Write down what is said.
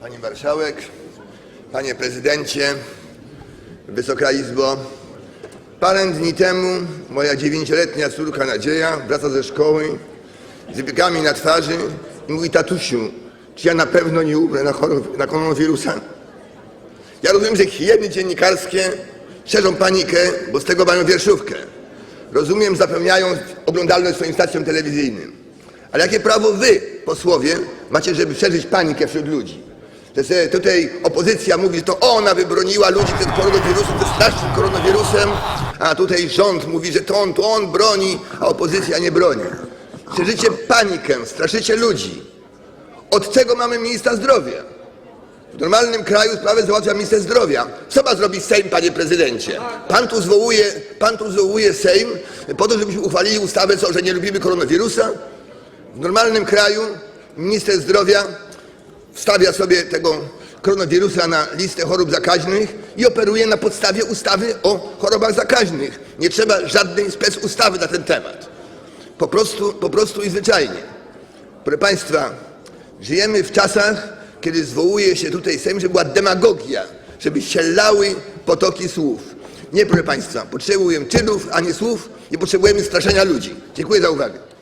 Pani Marszałek, Panie Prezydencie, Wysoka Izbo, parę dni temu moja dziewięcioletnia córka Nadzieja wraca ze szkoły z wypiekami na twarzy i mówi tatusiu, czy ja na pewno nie umrę na, na koronawirusa? Ja rozumiem, że hieny dziennikarskie szerzą panikę, bo z tego mają wierszówkę. Rozumiem, zapewniają oglądalność swoim stacjom telewizyjnym. Ale jakie prawo wy, posłowie, macie, żeby szerzyć panikę wśród ludzi? Że tutaj opozycja mówi, że to ona wybroniła ludzi przed koronawirusem, przed strasznym koronawirusem, a tutaj rząd mówi, że to on, to on broni, a opozycja nie broni. Szerzycie panikę, straszycie ludzi. Od czego mamy ministra zdrowia? W normalnym kraju sprawę załatwia minister zdrowia. Co ma zrobić Sejm, panie prezydencie? Pan tu zwołuje, pan tu zwołuje Sejm po to, żebyśmy uchwalili ustawę, co, że nie lubimy koronawirusa? W normalnym kraju minister zdrowia wstawia sobie tego koronawirusa na listę chorób zakaźnych i operuje na podstawie ustawy o chorobach zakaźnych. Nie trzeba żadnej specustawy na ten temat. Po prostu, po prostu i zwyczajnie. Proszę Państwa, żyjemy w czasach, kiedy zwołuje się tutaj Sejm, żeby była demagogia, żeby się lały potoki słów. Nie, proszę Państwa, potrzebujemy czynów, a nie słów, nie potrzebujemy straszenia ludzi. Dziękuję za uwagę.